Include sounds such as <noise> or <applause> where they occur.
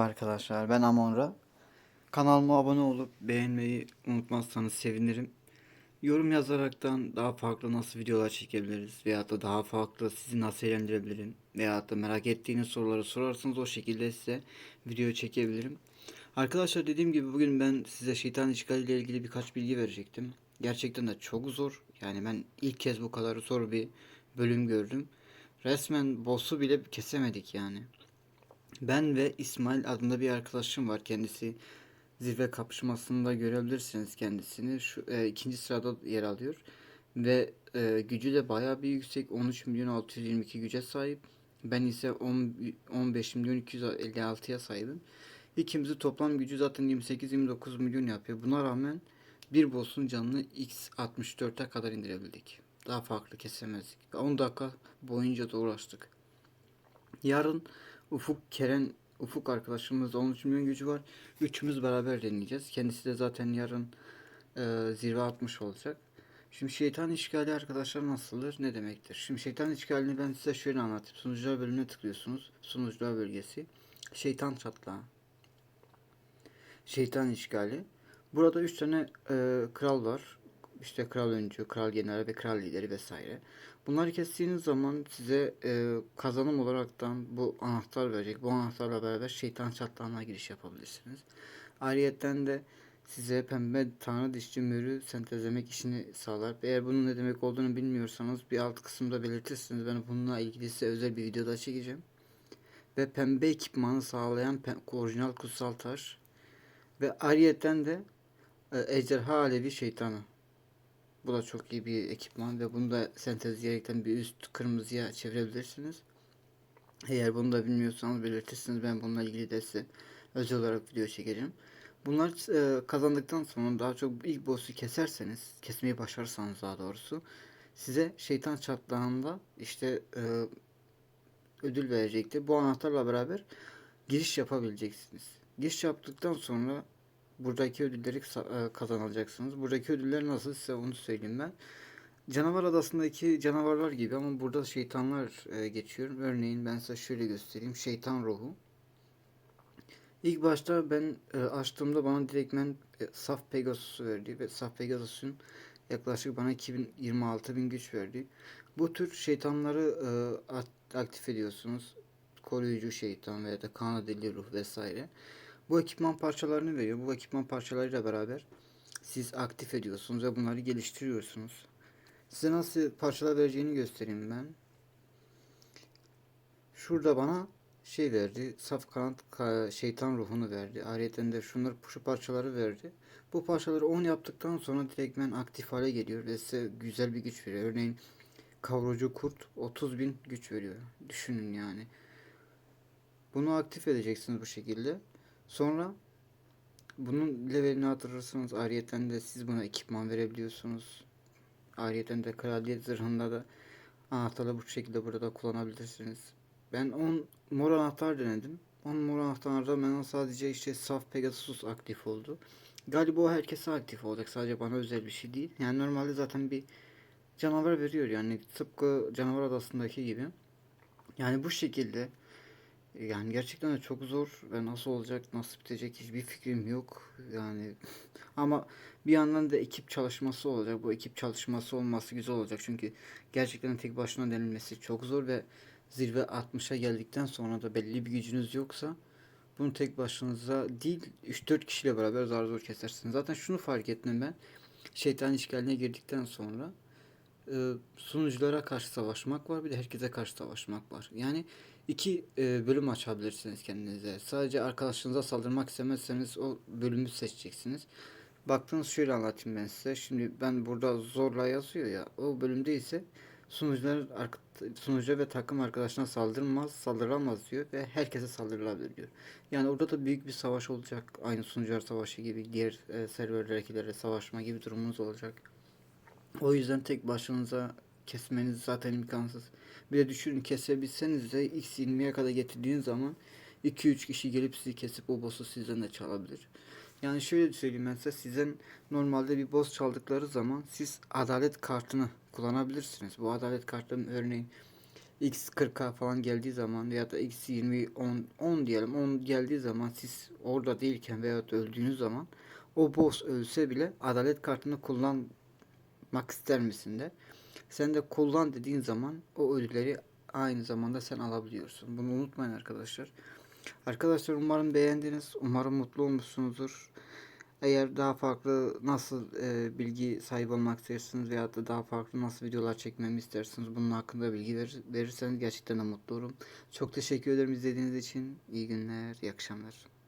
Merhaba arkadaşlar ben Amonra. Kanalıma abone olup beğenmeyi unutmazsanız sevinirim. Yorum yazaraktan daha farklı nasıl videolar çekebiliriz veyahut da daha farklı sizi nasıl eğlendirebilirim veyahut da merak ettiğiniz soruları sorarsanız o şekilde size video çekebilirim. Arkadaşlar dediğim gibi bugün ben size şeytan işgali ile ilgili birkaç bilgi verecektim. Gerçekten de çok zor. Yani ben ilk kez bu kadar zor bir bölüm gördüm. Resmen boss'u bile kesemedik yani. Ben ve İsmail adında bir arkadaşım var. Kendisi zirve kapışmasında görebilirsiniz kendisini. Şu e, ikinci sırada yer alıyor ve e, gücü de bayağı bir yüksek. 13 milyon 622 güce sahip. Ben ise 10, 15 milyon 256'ya sahibim. İkimizin toplam gücü zaten 28-29 milyon yapıyor. Buna rağmen bir boss'un canını X64'e kadar indirebildik. Daha farklı kesemezdik. 10 dakika boyunca da uğraştık. Yarın Ufuk Keren Ufuk arkadaşımız 13 milyon gücü var. Üçümüz beraber deneyeceğiz. Kendisi de zaten yarın e, zirve atmış olacak. Şimdi şeytan işgali arkadaşlar nasıldır? Ne demektir? Şimdi şeytan işgalini ben size şöyle anlatayım. Sunucular bölümüne tıklıyorsunuz. Sunucular bölgesi. Şeytan çatlağı. Şeytan işgali. Burada 3 tane e, kral var. İşte kral öncü, kral general ve kral lideri vesaire. Bunları kestiğiniz zaman size e, kazanım olaraktan bu anahtar verecek. Bu anahtarla beraber şeytan çatlağına giriş yapabilirsiniz. Ayrıyeten de size pembe tanrı dişçi mührü sentezlemek işini sağlar. Eğer bunun ne demek olduğunu bilmiyorsanız bir alt kısımda belirtirsiniz. Ben bununla ilgili size özel bir videoda çekeceğim. Ve pembe ekipmanı sağlayan orijinal kutsal taş. Ve ayrıyeten de e, ejderha alevi şeytanı. Bu da çok iyi bir ekipman ve bunu da sentezleyerekten bir üst kırmızıya çevirebilirsiniz. Eğer bunu da bilmiyorsanız belirtirsiniz. Ben bununla ilgili de size özel olarak video çekeceğim. Bunlar e, kazandıktan sonra daha çok ilk boss'u keserseniz, kesmeyi başarırsanız daha doğrusu size şeytan çatlağında işte e, ödül verecektir. Bu anahtarla beraber giriş yapabileceksiniz. Giriş yaptıktan sonra buradaki ödülleri e, kazanacaksınız. Buradaki ödüller nasıl size onu söyleyeyim ben. Canavar adasındaki canavarlar gibi ama burada şeytanlar e, geçiyor. Örneğin ben size şöyle göstereyim. Şeytan ruhu. İlk başta ben e, açtığımda bana direktmen saf Pegasus'u verdi ve saf Pegasus'un yaklaşık bana 2026 bin güç verdi. Bu tür şeytanları aktif ediyorsunuz. Koruyucu şeytan veya da kan deli ruh vesaire. Bu ekipman parçalarını veriyor. Bu ekipman parçalarıyla beraber siz aktif ediyorsunuz ve bunları geliştiriyorsunuz. Size nasıl parçalar vereceğini göstereyim ben. Şurada bana şey verdi. Saf kanat ka- şeytan ruhunu verdi. Ayrıca de şunları şu parçaları verdi. Bu parçaları 10 yaptıktan sonra direktmen aktif hale geliyor ve size güzel bir güç veriyor. Örneğin kavrucu kurt 30 bin güç veriyor. Düşünün yani. Bunu aktif edeceksiniz bu şekilde. Sonra bunun levelini artırırsınız. Ayrıyeten de siz buna ekipman verebiliyorsunuz. Ayrıyeten de kraliyet zırhında da anahtarı bu şekilde burada kullanabilirsiniz. Ben 10 mor anahtar denedim. 10 mor anahtarda bana sadece işte saf Pegasus aktif oldu. Galiba o herkese aktif olacak. Sadece bana özel bir şey değil. Yani normalde zaten bir canavar veriyor yani tıpkı canavar adasındaki gibi. Yani bu şekilde yani gerçekten de çok zor ve nasıl olacak, nasıl bitecek hiçbir fikrim yok. Yani <laughs> ama bir yandan da ekip çalışması olacak. Bu ekip çalışması olması güzel olacak. Çünkü gerçekten tek başına denilmesi çok zor ve zirve 60'a geldikten sonra da belli bir gücünüz yoksa bunu tek başınıza değil 3-4 kişiyle beraber zar zor kesersiniz. Zaten şunu fark ettim ben. Şeytan işgaline girdikten sonra e, sunuculara karşı savaşmak var bir de herkese karşı savaşmak var. Yani iki e, bölüm açabilirsiniz kendinize. Sadece arkadaşınıza saldırmak istemezseniz o bölümü seçeceksiniz. Baktığınız şöyle anlatayım ben size. Şimdi ben burada zorla yazıyor ya. O bölümde ise sunucular sunucu ve takım arkadaşına saldırmaz, saldıramaz diyor ve herkese saldırılabilir diyor. Yani orada da büyük bir savaş olacak. Aynı sunucular savaşı gibi diğer e, serverlerdekilere savaşma gibi durumunuz olacak. O yüzden tek başınıza kesmeniz zaten imkansız. Bir de düşünün kesebilseniz de X20'ye kadar getirdiğiniz zaman 2-3 kişi gelip sizi kesip o boss'u sizden de çalabilir. Yani şöyle söyleyeyim ben size sizden normalde bir boss çaldıkları zaman siz adalet kartını kullanabilirsiniz. Bu adalet kartının örneğin X40'a falan geldiği zaman ya da X20 10 10 diyelim 10 geldiği zaman siz orada değilken veya öldüğünüz zaman o boss ölse bile adalet kartını kullanmak ister misin de. Sen de kullan dediğin zaman o ödülleri aynı zamanda sen alabiliyorsun. Bunu unutmayın arkadaşlar. Arkadaşlar umarım beğendiniz. Umarım mutlu olmuşsunuzdur. Eğer daha farklı nasıl e, bilgi sahibi olmak istersiniz veya da daha farklı nasıl videolar çekmemi istersiniz bunun hakkında bilgi verir, verirseniz gerçekten de mutlu olurum. Çok teşekkür ederim izlediğiniz için. İyi günler, iyi akşamlar.